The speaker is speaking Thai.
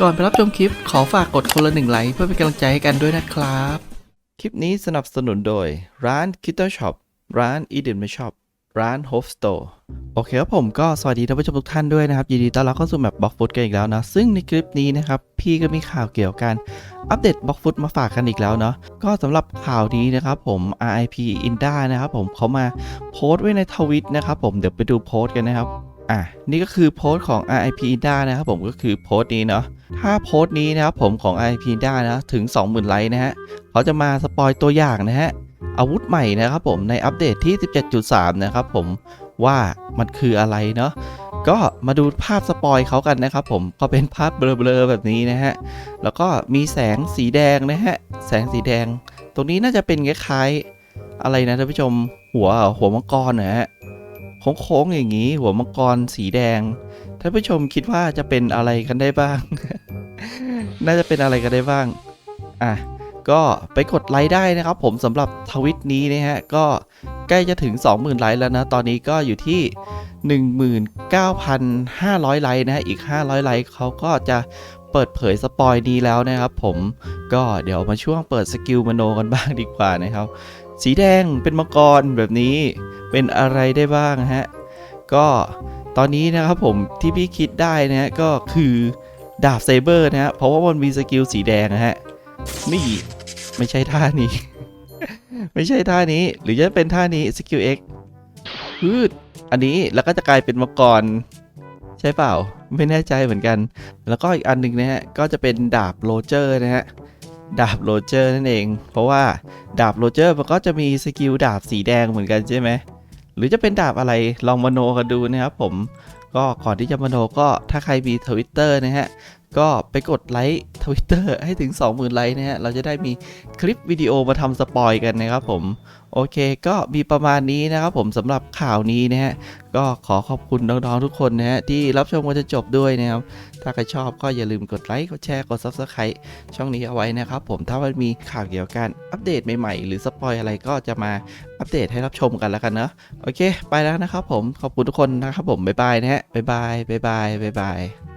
ก่อนไปรับชมคลิปขอฝากกดคนละหนึ่งไลค์เพื่อเป็นกำลังใจให้กันด้วยนะครับ คลิปนี้สนับสนุนโดย ร้าน k i t t e Shop ร้าน Eden m Shop ร้าน Hope Store โอเคครับผมก็สวัสดีท่านผู้ชมทุกท่านด้วยนะครับ ยินดีต้อนรับเข้าสู่แมปบล็อกฟุตกันอีกแล้วนะ ซึ่งในคลิปนี้นะครับ พี่ก็มีข่าวเกี่ยวกับการอัปเดตบล็อกฟุตมาฝากกันอีกแล้วเนาะก็สำหรับข่าวนี้นะครับผม RIP Inda นะครับผมเขามาโพสต์ไว้ในทวิตนะครับผมเดี๋ยวไปดูโพสต์กันนะครับ อะนี่ก็คือโพสต์ของ RIP Inda นะครับผมก็คือโพสต์นี้เนาะถ้าโพสต์นี้นะครับผมของ RIP Inda นะถึง 20,000 ไลค์นะฮะเขาจะมาสปอยตัวอย่างนะฮะอาวุธใหม่นะครับผมในอัปเดตที่ 17.3 นะครับผมว่ามันคืออะไรเนาะก็มาดูภาพสปอยเขากันนะครับผมก็เป็นภาพเบลอๆแบบนี้นะฮะแล้วก็มีแสงสีแดงนะฮะแสงสีแดง ตรงนี้น่าจะเป็นคล้ายๆอะไรนะท่านผู้ชมหัวหัวมังกรนะฮะ โค้งๆอย่างนี้ หัวมังกรสีแดงท่านผู้ชมคิดว่าจะเป็นอะไรกันได้บ้าง น่าจะเป็นอะไรกันได้บ้าง อะ ก็ไปกดไลค์ได้นะครับ ผมสำหรับทวิตนี้นะฮะ ก็ใกล้จะถึง 20,000 ไลค์แล้วนะ ตอนนี้ก็อยู่ที่ 19,500 ไลค์นะฮะ อีก 500 ไลค์เขาก็จะ เปิดเผยสปอยนี้แล้วนะครับผมก็เดี๋ยวมาช่วงเปิดสกิลมโนกันบ้างดีกว่านะครับ สีแดงเป็นมังกรแบบนี้เป็นอะไรได้บ้างฮะก็ตอนนี้นะครับผมที่พี่คิดได้นะฮะก็คือดาบเซเบอร์นะฮะเพราะว่ามันมีสกิลสีแดงนะฮะนี่ไม่ใช่ท่านี้ ไม่ใช่ท่านี้หรือจะเป็นท่านี้สกิล X พืดอันนี้แล้วก็จะกลายเป็นมังกร ช่เปล่าไม่แน่ใจเหมือนกัน แล้วก็อีกอันหนึ่งนะฮะก็จะเป็นดาบโรเจอร์นะฮะดาบโรเจอร์นั่นเอง เพราะว่าดาบโรเจอร์มันก็จะมีสกิลดาบสีแดงเหมือนกันใช่ไหมหรือจะเป็นดาบอะไรลองมโนกันดูนะครับผมก็ก่อนที่จะมโนก็ถ้าใครมีทวิตเตอร์นะฮะ ก็ไปกดไลค์ทวิตเตอร์ให้ถึง 20,000 ไลค์นะฮะ เราจะได้มีคลิปวิดีโอมาทำสปอยกันนะครับผม โอเคก็มีประมาณนี้นะครับผมสำหรับข่าวนี้นะฮะ ก็ขอขอบคุณน้องๆทุกคนนะฮะ ที่รับชมกันจนจบด้วยนะครับ ถ้าใครชอบก็อย่าลืมกดไลค์ กดแชร์ กด Subscribe ช่องนี้เอาไว้นะครับผม ถ้ามันมีข่าวเกี่ยวกับการอัปเดตใหม่ๆ หรือสปอยอะไรก็จะมาอัปเดตให้รับชมกันแล้วกันเนาะ โอเค ไปแล้วนะครับผม ขอบคุณทุกคนนะครับผม บ๊ายบายนะฮะ บ๊ายบาย บ๊ายบาย บ๊ายบาย